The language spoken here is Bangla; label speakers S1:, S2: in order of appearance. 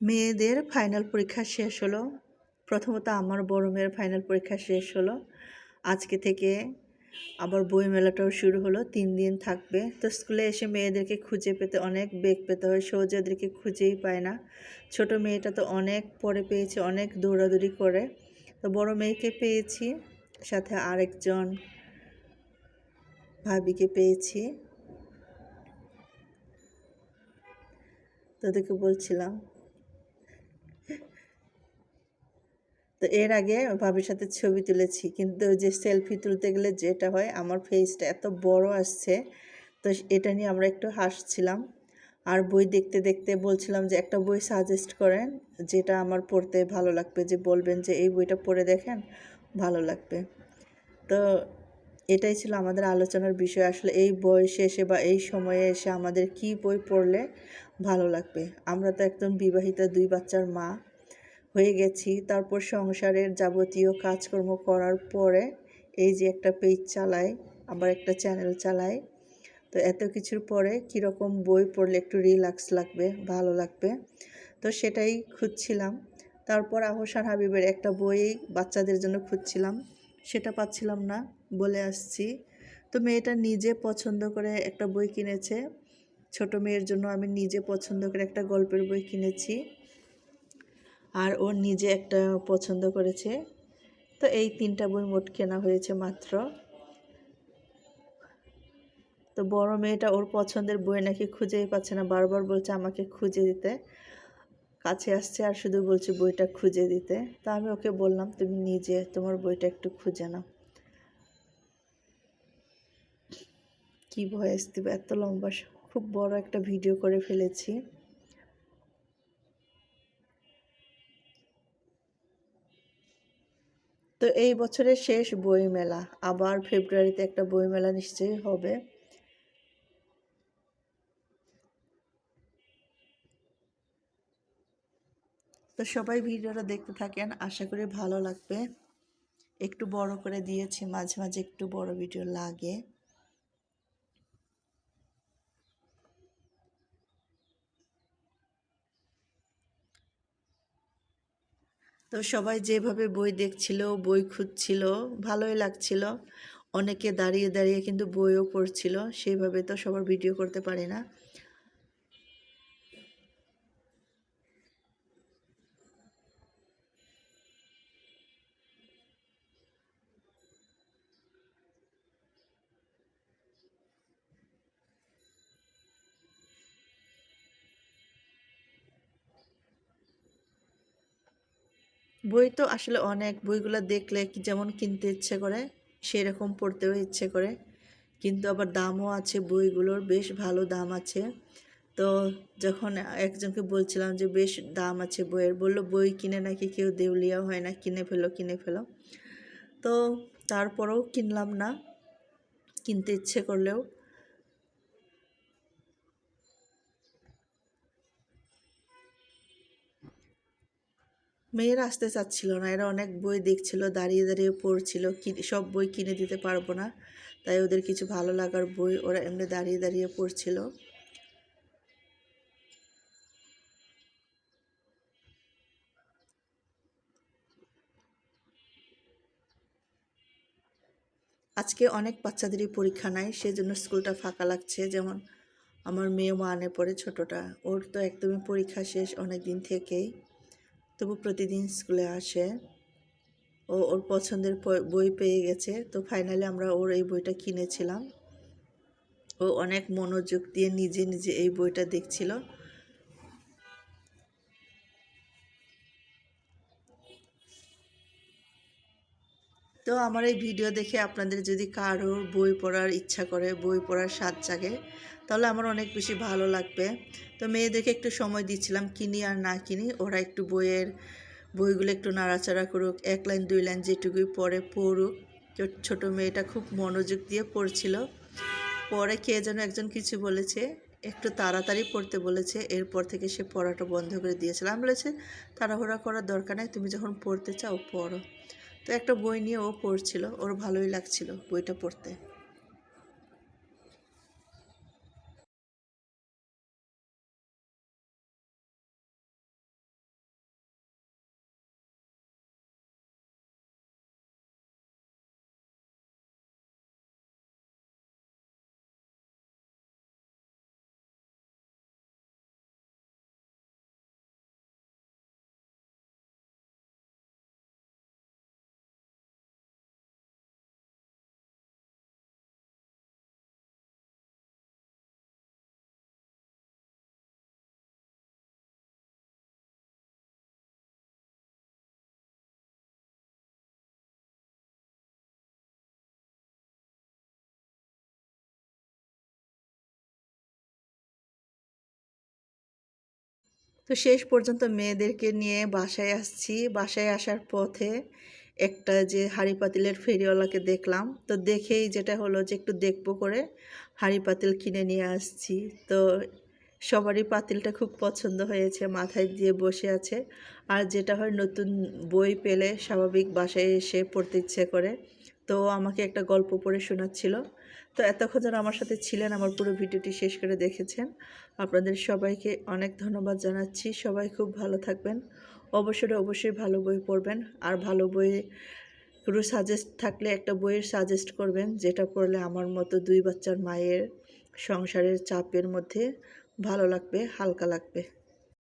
S1: মেয়েদের ফাইনাল পরীক্ষা শেষ হলো। প্রথমত আমার বড় মেয়ের ফাইনাল পরীক্ষা শেষ হলো। আজকে থেকে আবার বই মেলাটাও শুরু হলো, তিন দিন থাকবে। তো স্কুলে এসে মেয়েদেরকে খুঁজে পেতে অনেক বেগ পেতে হয়, সহজে ওদেরকে খুঁজেই পায় না। ছোট মেয়েটা তো অনেক পরে পেয়েছে, অনেক দৌড়াদৌড়ি করে। তো বড় মেয়েকে পেয়েছি, সাথে আরেকজন ভাবিকে পেয়েছি। তোদেরকে বলছিলাম তো এর আগে ভাবির সাথে ছবি তুলেছি, কিন্তু যে সেলফি তুলতে গেলে যেটা হয় আমার ফেসটা এত বড় আসছে, তো এটা নিয়ে আমরা একটু হাসছিলাম। আর বই দেখতে দেখতে বলছিলাম যে একটা বই সাজেস্ট করেন, যেটা আমার পড়তে ভালো লাগবে, যে বলবেন যে এই বইটা পড়ে দেখেন, ভালো লাগবে। তো এটাই ছিল আমাদের আলোচনার বিষয়, আসলে এই বয়সে এসে বা এই সময়ে এসে আমাদের কি বই পড়লে ভালো লাগবে? আমরা তো একদম বিবাহিতা দুই বাচ্চার মা হয়ে গেছি। তারপর সংসারের যাবতীয় কাজকর্ম করার পরে এই যে একটা পেজ চালাই, আবার একটা চ্যানেল চালাই, তো এত কিছুর পরে কীরকম বই পড়লে একটু রিল্যাক্স লাগবে, ভালো লাগবে, তো সেটাই খুঁজছিলাম। তারপর আহসান হাবিবের একটা বই বাচ্চাদের জন্য খুঁজছিলাম, সেটা পাচ্ছিলাম না, বলে আসছি। তো মেয়েটা নিজে পছন্দ করে একটা বই কিনেছে, ছোট মেয়ের জন্য আমি নিজে পছন্দ করে একটা গল্পের বই কিনেছি। আর ও নিজে একটা পছন্দ করেছে। তো এই তিনটা বই মোট কেনা হয়েছে মাত্র। তো বড় মেয়েটা ওর পছন্দের বই নাকি খুঁজেই পাচ্ছে না, বারবার বলছে আমাকে খুঁজে দিতে। কাছে আসছে আর শুধু বলছে বইটা খুঁজে দিতে। তা আমি ওকে বললাম, তুমি নিজে তোমার বইটা একটু খুঁজে নাও। কি ভয়েস দিবে এত লম্বা, খুব বড় একটা ভিডিও করে ফেলেছি। তো এই বছরের শেষ বইমেলা, আবার ফেব্রুয়ারিতে একটা বইমেলা নিশ্চয়ই হবে। তো সবাই ভিডিওটা দেখতে থাকেন, আশা করি ভালো লাগবে। একটু বড় করে দিয়েছি, মাঝে মাঝে একটু বড় ভিডিও লাগে। তো সবাই যেভাবে বই দেখছিল, বই খুঁজছিল, ভালোই লাগছিল। অনেকে দাঁড়িয়ে দাঁড়িয়ে কিন্তু বইও পড়ছিল। সেইভাবে তো সবার ভিডিও করতে পারি না। বই তো আসলে অনেক। বইগুলো দেখলে যেমন কিনতে ইচ্ছে করে, সেরকম পড়তেও ইচ্ছে করে। কিন্তু আবার দামও আছে, বইগুলোর বেশ ভালো দাম আছে। তো যখন একজনকে বলছিলাম যে, বেশ দাম আছে বইয়ের। বলল, বই কিনে নাকি কেউ দেউলিয়া হয় না, কিনে ফেলো কিনে ফেলো। তো তারপরেও কিনলাম না। কিনতে ইচ্ছে করলেও। মেয়েরা আসতে চাচ্ছিল না, এরা অনেক বই দেখছিল, দাঁড়িয়ে দাঁড়িয়ে পড়ছিল সব বই কিনে দিতে পারব না। তাই ওদের কিছু ভালো লাগার বই ওরা এমনি দাঁড়িয়ে দাঁড়িয়ে পড়ছিল। আজকে অনেক বাচ্চাদেরই পরীক্ষা নাই, সেজন্য স্কুলটা ফাঁকা লাগছে। যেমন আমার মেয়ে মানে পড়ে ছোটটা, ওর তো একদমই পরীক্ষা শেষ অনেক দিন থেকেই। তবু প্রতিদিন স্কুলে আসে। ও ওর পছন্দের বই পেয়ে গেছে। তো ফাইনালি আমরা ওর এই বইটা কিনেছিলাম। ও অনেক মনোযোগ দিয়ে নিজে নিজে এই বইটা দেখছিল। তো আমার এই ভিডিও দেখে আপনাদের যদি কারোর বই পড়ার ইচ্ছা করে, বই পড়ার স্বাদ জাগে, তাহলে আমার অনেক বেশি ভালো লাগবে। তো মেয়েদেরকে একটু সময় দিচ্ছিলাম কিনি আর না কিনি। ওরা একটু বইয়ের, বইগুলো একটু নাড়াচাড়া করুক, এক লাইন, দুই লাইন যেটুকুই পরে পড়ুক। ছোট মেয়েটা খুব মনোযোগ দিয়ে পড়ছিল। পরে কে যেন একজন কিছু বলেছে, একটু তাড়াতাড়ি পড়তে বলেছে। এরপর থেকে সে পড়াটা বন্ধ করে দিয়েছিলাম বলেছে, তাড়াহুড়া করার দরকার নেই, তুমি যখন পড়তে চাও, পড়ো। তো একটা বই নিয়ে ও পড়ছিল ওর ভালোই লাগছিল বইটা পড়তে। তো শেষ পর্যন্ত মেয়েদেরকে নিয়ে বাসায় আসছি। বাসায় আসার পথে একটা যে হাঁড়ি পাতিলের ফেরিওয়ালাকে দেখলাম। তো দেখেই যেটা হলো যে একটু দেখব করে হাঁড়ি পাতিল কিনে নিয়ে আসছি। তো সবারই পাতিলটা খুব পছন্দ হয়েছে, মাথায় দিয়ে বসে আছে। আর যেটা হয় নতুন বই পেলে স্বাভাবিক বাসায় এসে পড়তে ইচ্ছে করে। তো আমাকে একটা গল্প পড়ে শোনাচ্ছিল। তো এতক্ষণ যারা আমার সাথে ছিলেন, আমার পুরো ভিডিওটি শেষ করে দেখেছেন। আপনাদের সবাইকে অনেক ধন্যবাদ জানাচ্ছি। সবাই খুব ভালো থাকবেন। অবশ্যই অবশ্যই ভালো বই পড়বেন। আর ভালো বই কোনো সাজেস্ট থাকলে একটা বইয়ের সাজেস্ট করবেন, যেটা পড়লে আমার মতো দুই বাচ্চার মায়ের সংসারের চাপের মধ্যে ভালো লাগবে, হালকা লাগবে।